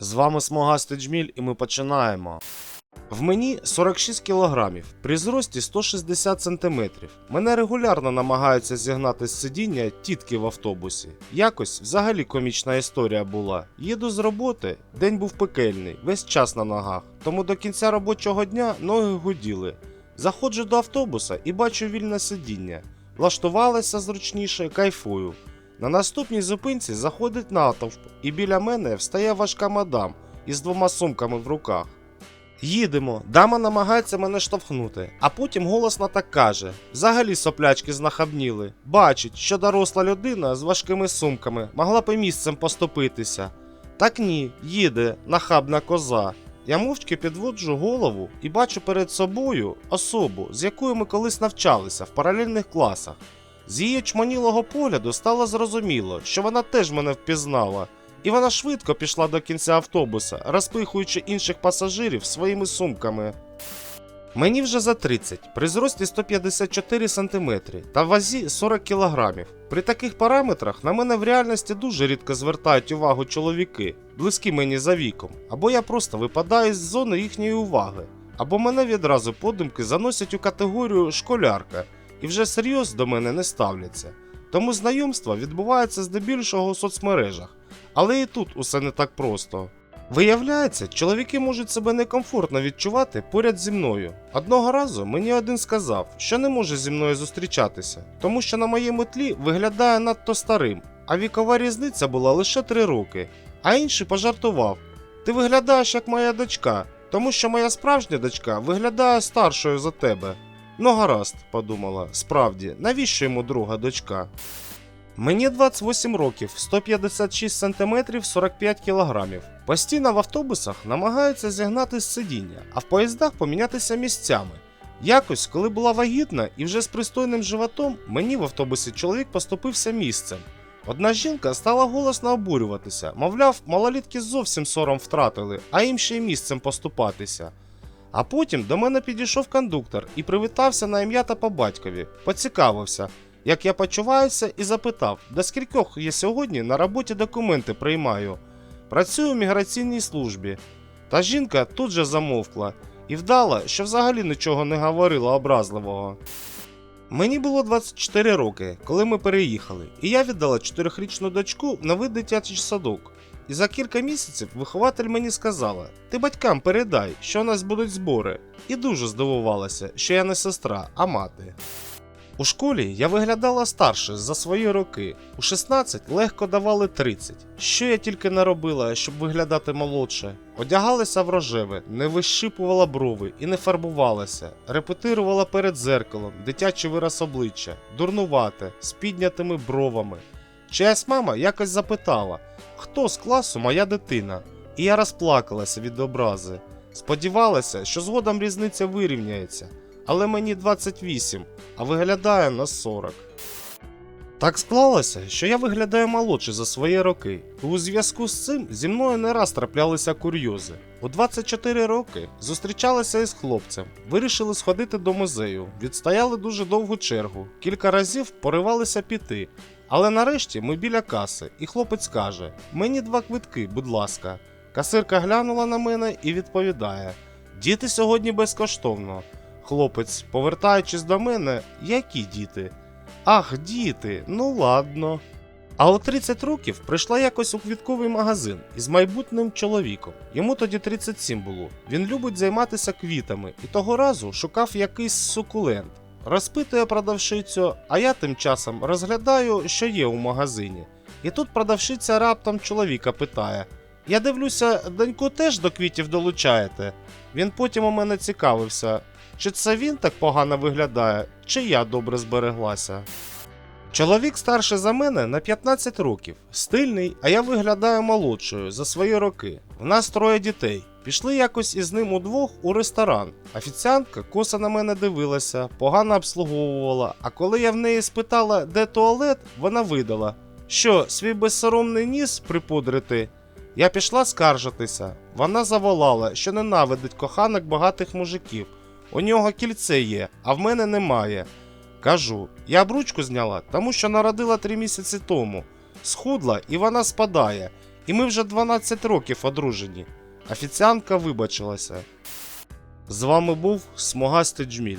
З вами Смогастий Джміль і ми починаємо. В мені 46 кг, при зрості 160 см. Мене регулярно намагаються зігнати з сидіння тітки в автобусі. Якось взагалі комічна історія була. Їду з роботи, день був пекельний, весь час на ногах, тому до кінця робочого дня ноги гуділи. Заходжу до автобуса і бачу вільне сидіння. Влаштувалася зручніше, кайфую. На наступній зупинці заходить натовп, і біля мене встає важка мадам із двома сумками в руках. Їдемо, дама намагається мене штовхнути, а потім голосно так каже: взагалі соплячки знахабніли. Бачить, що доросла людина з важкими сумками могла і місцем поступитися. Так ні, їде нахабна коза. Я мовчки підводжу голову і бачу перед собою особу, з якою ми колись навчалися в паралельних класах. З її чманілого погляду стало зрозуміло, що вона теж мене впізнала, і вона швидко пішла до кінця автобуса, розпихуючи інших пасажирів своїми сумками. Мені вже за 30, при зрості 154 см та вазі 40 кг. При таких параметрах на мене в реальності дуже рідко звертають увагу чоловіки, близькі мені за віком, або я просто випадаю з зони їхньої уваги, або мене відразу подумки заносять у категорію школярка і вже серйоз до мене не ставляться. Тому знайомства відбуваються здебільшого у соцмережах, але і тут усе не так просто. Виявляється, чоловіки можуть себе некомфортно відчувати поряд зі мною. Одного разу мені один сказав, що не може зі мною зустрічатися, тому що на моєму тлі виглядає надто старим, а вікова різниця була лише 3 роки. А інший пожартував: Ти виглядаєш як моя дочка, тому що моя справжня дочка виглядає старшою за тебе. Ну гаразд, подумала, справді, навіщо йому друга дочка? Мені 28 років, 156 см, 45 кг. Постійно в автобусах намагаються зігнати з сидіння, а в поїздах помінятися місцями. Якось, коли була вагітна і вже з пристойним животом, мені в автобусі чоловік поступився місцем. Одна жінка стала голосно обурюватися, мовляв, малолітки зовсім сором втратили, а їм ще й місцем поступатися. А потім до мене підійшов кондуктор і привітався на ім'я та по батькові, поцікавився, як я почуваюся, і запитав, до скількох я сьогодні на роботі документи приймаю. Працюю в міграційній службі. Та жінка тут же замовкла і вдала, що взагалі нічого не говорила образливого. Мені було 24 роки, коли ми переїхали, і я віддала 4-річну дочку в новий дитячий садок. І за кілька місяців вихователь мені сказала: ти батькам передай, що у нас будуть збори. І дуже здивувалася, що я не сестра, а мати. У школі я виглядала старше за свої роки. У 16 легко давали 30. Що я тільки не робила, щоб виглядати молодше. Одягалася в рожеве, не вищипувала брови і не фарбувалася, репетирувала перед зеркалом, дитячий вираз обличчя, дурнувате, з піднятими бровами. Чиясь мама якось запитала, хто з класу моя дитина, і я розплакалася від образи. Сподівалася, що згодом різниця вирівняється, але мені 28, а виглядає на 40. Так склалося, що я виглядаю молодше за свої роки, і у зв'язку з цим зі мною не раз траплялися курйози. У 24 роки зустрічалися із хлопцем, вирішили сходити до музею, відстояли дуже довгу чергу, кілька разів поривалися піти. Але нарешті ми біля каси, і хлопець каже: Мені два квитки, будь ласка. Касирка глянула на мене і відповідає: Діти сьогодні безкоштовно. Хлопець, повертаючись до мене, які діти? Ах, діти, ну ладно. А у 30 років прийшла якось у квітковий магазин із майбутнім чоловіком. Йому тоді 37 було. Він любить займатися квітами і того разу шукав якийсь сукулент. Розпитує продавщицю, а я тим часом розглядаю, що є у магазині. І тут продавщиця раптом чоловіка питає: Я дивлюся, доньку теж до квітів долучаєте. Він потім у мене цікавився, чи це він так погано виглядає, чи я добре збереглася. Чоловік старший за мене на 15 років, стильний, а я виглядаю молодшою за свої роки. В нас троє дітей. Пішли якось із ним удвох у ресторан. Офіціантка косо на мене дивилася, погано обслуговувала, а коли я в неї спитала, де туалет, вона видала, що свій безсоромний ніс припудрити. Я пішла скаржитися. Вона заволала, що ненавидить коханок багатих мужиків. У нього кільце є, а в мене немає. Кажу, я бручку зняла, тому що народила три місяці тому. Схудла і вона спадає. І ми вже 12 років одружені. Офіціантка вибачилася. З вами був Смугастий Джміль.